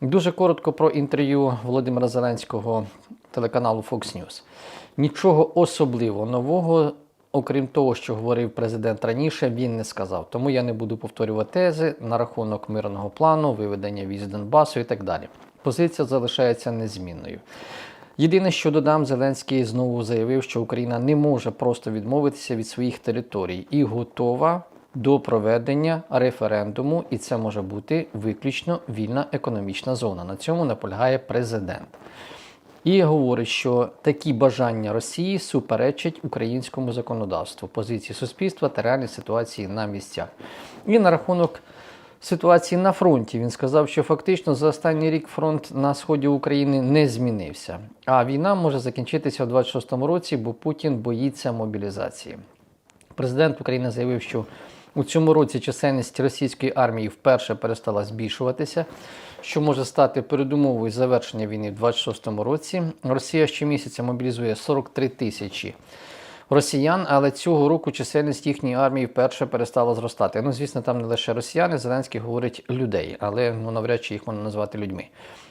Дуже коротко про інтерв'ю Володимира Зеленського телеканалу Fox News. Нічого особливо нового, окрім того, що говорив президент раніше, він не сказав. Тому я не буду повторювати тези на рахунок мирного плану, виведення військ Донбасу і так далі. Позиція залишається незмінною. Єдине, що додам, Зеленський знову заявив, що Україна не може просто відмовитися від своїх територій і готова до проведення референдуму, і це може бути виключно вільна економічна зона. На цьому наполягає президент. І говорить, що такі бажання Росії суперечать українському законодавству, позиції суспільства та реальній ситуації на місцях. І на рахунок ситуації на фронті він сказав, що фактично за останній рік фронт на сході України не змінився. А війна може закінчитися у 26-му році, бо Путін боїться мобілізації. Президент України заявив, що у цьому році чисельність російської армії вперше перестала збільшуватися, що може стати передумовою завершення війни в 26-му році. Росія щомісяця мобілізує 43 тисячі росіян, але цього року чисельність їхньої армії вперше перестала зростати. Ну, звісно, там не лише росіяни, Зеленський говорить людей, але ну навряд чи їх можна назвати людьми.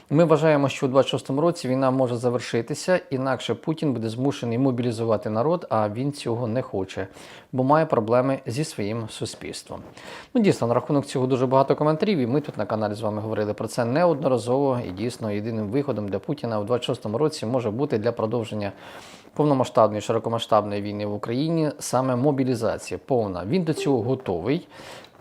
Ми вважаємо, що у 26-му році війна може завершитися, інакше Путін буде змушений мобілізувати народ, а він цього не хоче, бо має проблеми зі своїм суспільством. Ну, дійсно, на рахунок цього дуже багато коментарів, і ми тут на каналі з вами говорили про це неодноразово. І дійсно, єдиним виходом для Путіна у 26-му році може бути для продовження повномасштабної широкомасштабної війни в Україні саме мобілізація повна. Він до цього готовий.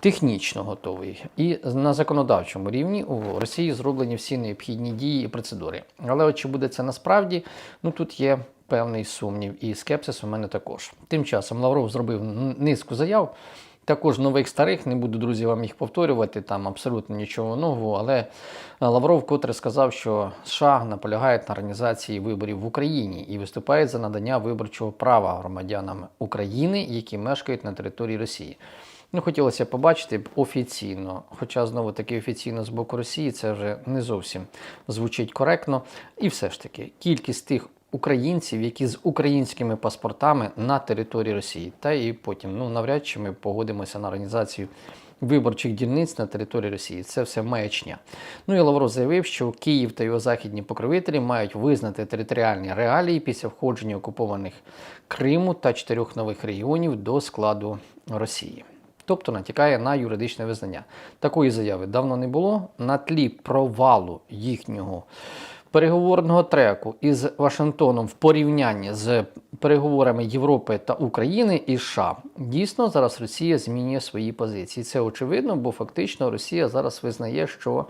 Технічно готовий і на законодавчому рівні у Росії зроблені всі необхідні дії і процедури. Але от чи буде це насправді? Ну тут є певний сумнів і скепсис у мене також. Тим часом Лавров зробив низку заяв, також нових старих. Не буду друзі вам їх повторювати. Там абсолютно нічого нового. Але Лавров, котре сказав, що США наполягають на організації виборів в Україні і виступають за надання виборчого права громадянам України, які мешкають на території Росії. Ну, хотілося побачити офіційно, хоча знову таки офіційно з боку Росії це вже не зовсім звучить коректно. І все ж таки, кількість тих українців, які з українськими паспортами на території Росії, та і потім ну навряд чи ми погодимося на організацію. Виборчих дільниць на території Росії це все маячня. Ну і Лавров заявив, що Київ та його західні покровителі мають визнати територіальні реалії після входження окупованих Криму та чотирьох нових регіонів до складу Росії тобто натякає на юридичне визнання. Такої заяви давно не було. На тлі провалу їхнього переговорного треку із Вашингтоном в порівнянні з переговорами Європи та України і США, дійсно зараз Росія змінює свої позиції. Це очевидно, бо фактично Росія зараз визнає, що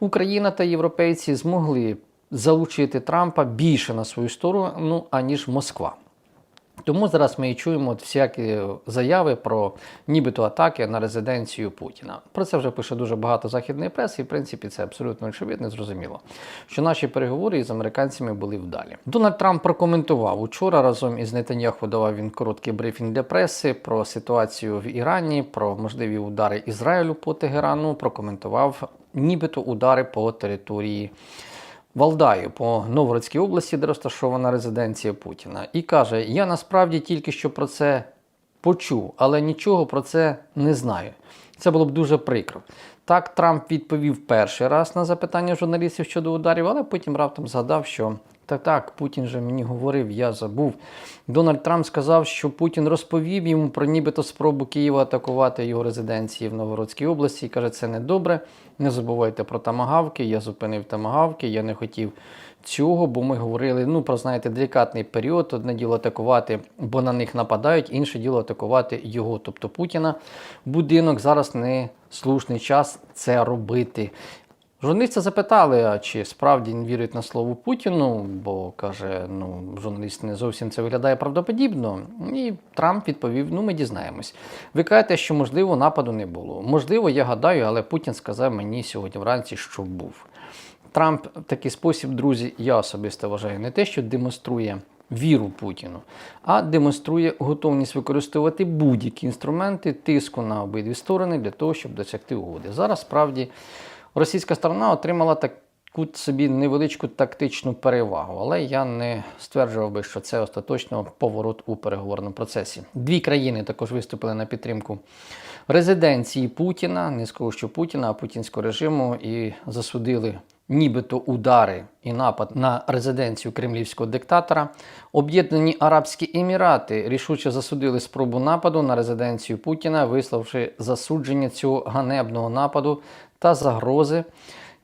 Україна та європейці змогли залучити Трампа більше на свою сторону, аніж Москва. Тому зараз ми і чуємо от всякі заяви про нібито атаки на резиденцію Путіна. Про це вже пише дуже багато західної преси, і в принципі це абсолютно очевидно, зрозуміло, що наші переговори із американцями були вдалі. Дональд Трамп прокоментував учора разом із Нетаньяху давав він короткий брифінг для преси про ситуацію в Ірані, про можливі удари Ізраїлю по Тегерану. Прокоментував нібито удари по території. Валдаю по Новгородській області, де розташована резиденція Путіна, і каже: Я насправді тільки що про це почув, але нічого про це не знаю. Це було б дуже прикро. Так, Трамп відповів перший раз на запитання журналістів щодо ударів, але потім раптом згадав, що так, так, Путін же мені говорив, я забув. Дональд Трамп сказав, що Путін розповів йому про нібито спробу Києва атакувати його резиденції в Новгородській області і каже, це не добре. Не забувайте про тамагавки. Я зупинив тамагавки, я не хотів цього, бо ми говорили ну, про знаєте, делікатний період. Одне діло атакувати, бо на них нападають, інше діло атакувати його, тобто Путіна. Будинок зараз не слушний час це робити. Журналісти запитали, а чи справді він вірить на слово Путіну, бо каже, ну журналіст не зовсім це виглядає правдоподібно. І Трамп відповів: ну ми дізнаємось. Ви кажете, що можливо нападу не було. Можливо, я гадаю, але Путін сказав мені сьогодні вранці, що був. Трамп в такий спосіб, друзі, я особисто вважаю, не те, що демонструє. Віру Путіну, а демонструє готовність використовувати будь-які інструменти тиску на обидві сторони для того, щоб досягти угоди. Зараз справді російська сторона отримала таку собі невеличку тактичну перевагу, але я не стверджував би, що це остаточно поворот у переговорному процесі. Дві країни також виступили на підтримку резиденції Путіна, не скажу, що Путіна, а путінського режиму, і засудили нібито удари і напад на резиденцію кремлівського диктатора, Об'єднані Арабські Емірати рішуче засудили спробу нападу на резиденцію Путіна, висловивши засудження цього ганебного нападу та загрози,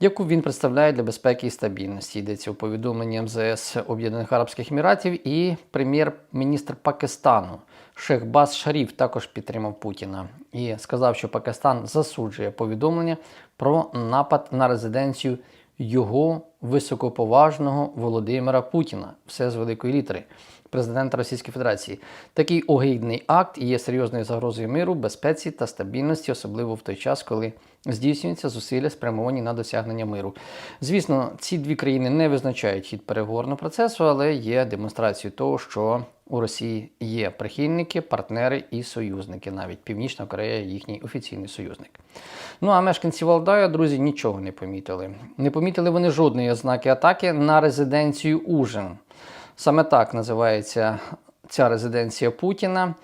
яку він представляє для безпеки і стабільності. Йдеться у повідомленні МЗС Об'єднаних Арабських Еміратів і прем'єр-міністр Пакистану Шехбас Шаріф також підтримав Путіна і сказав, що Пакистан засуджує повідомлення про напад на резиденцію його високоповажного Володимира Путіна. Все з великої літери. Президента Російської Федерації. Такий огидний акт є серйозною загрозою миру, безпеці та стабільності, особливо в той час, коли здійснюються зусилля, спрямовані на досягнення миру. Звісно, ці дві країни не визначають хід переговорного процесу, але є демонстрацією того, що у Росії є прихильники, партнери і союзники. Навіть Північна Корея їхній офіційний союзник. Ну а мешканці Валдая, друзі, нічого не помітили. Не помітили вони жодної ознаки атаки на резиденцію Ужин. Саме так називається ця резиденція Путіна.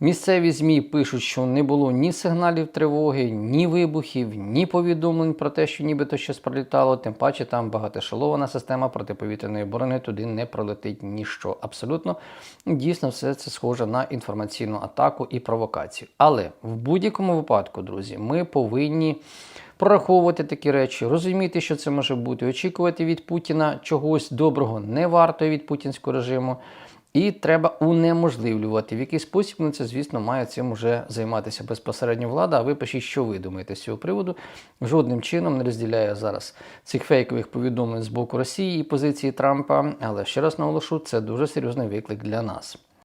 Місцеві ЗМІ пишуть, що не було ні сигналів тривоги, ні вибухів, ні повідомлень про те, що нібито щось пролітало. Тим паче там багатошелована система протиповітряної оборони, туди не пролетить ніщо. Абсолютно дійсно все це схоже на інформаційну атаку і провокацію. Але в будь-якому випадку, друзі, ми повинні прораховувати такі речі, розуміти, що це може бути, очікувати від Путіна чогось доброго не варто від путінського режиму. І треба унеможливлювати. В який спосіб ну, це, звісно, має цим вже займатися безпосередньо влада. А ви пишіть, що ви думаєте з цього приводу. Жодним чином не розділяє зараз цих фейкових повідомлень з боку Росії і позиції Трампа. Але ще раз наголошу, це дуже серйозний виклик для нас.